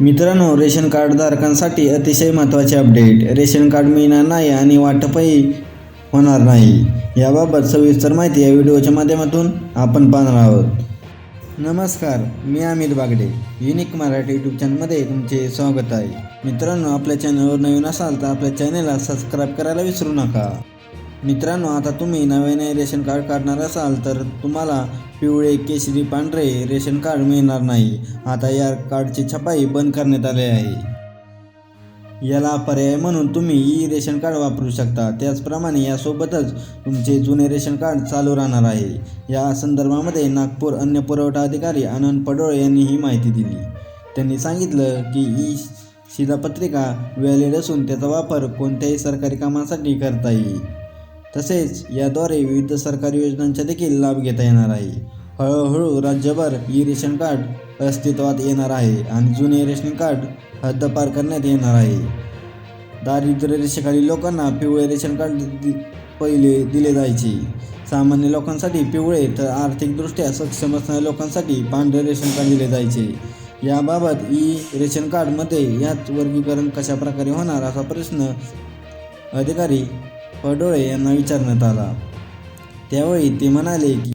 मित्रांनो ration card धारकांसाठी अतिशय महत्त्वाचे अपडेट. रेशन कार्ड मिळणार नाही आणि वाटपही होणार नाही. याबाबत सविस्तर माहिती या व्हिडिओच्या माध्यमातून आपण पाहणार आहोत. नमस्कार मी अमित बागडे. युनिक मराठी यूट्यूब चॅनलमध्ये तुमचे स्वागत आहे. मित्रांनो आपल्या चॅनलवर नवीन असाल तर आपल्या चॅनलला सबस्क्राईब करायला विसरू नका. मित्रांनो आता तुम्ही नव्याने रेशन कार्ड काढणार असाल तर तुम्हाला पिवळे केशरी पांढरे रेशन कार्ड मिळणार नाही. आता या कार्डची छपाई बंद करण्यात आली आहे. याला पर्याय म्हणून तुम्ही ई रेशन कार्ड वापरू शकता. त्याचप्रमाणे यासोबतच तुमचे जुने रेशन कार्ड चालू राहणार आहे. या संदर्भामध्ये नागपूर अन्न पुरवठा अधिकारी आनंद पडोळे यांनी ही माहिती दिली. त्यांनी सांगितलं की ई शिधापत्रिका व्हॅलिड असून त्याचा वापर कोणत्याही सरकारी कामासाठी करता येईल. तसेच याद्वारे विविध सरकारी योजनांचा देखील लाभ घेता येणार आहे. हळूहळू राज्यभर ई रेशन कार्ड अस्तित्वात येणार आहे आणि जुने रेशन कार्ड हद्दपार करण्यात येणार आहे. दारिद्र्य रेषेखालील लोकांना पिवळे रेशन कार्ड दि- पहिले दिले जायचे. सामान्य लोकांसाठी पिवळे तर आर्थिकदृष्ट्या सक्षम असणाऱ्या लोकांसाठी पांढरे रेशन कार्ड दिले जायचे. याबाबत ई रेशन कार्डमध्ये याच वर्गीकरण कशा प्रकारे होणार असा प्रश्न अधिकारी पडोळे यांना विचारण्यात आला. त्यावेळी ते म्हणाले की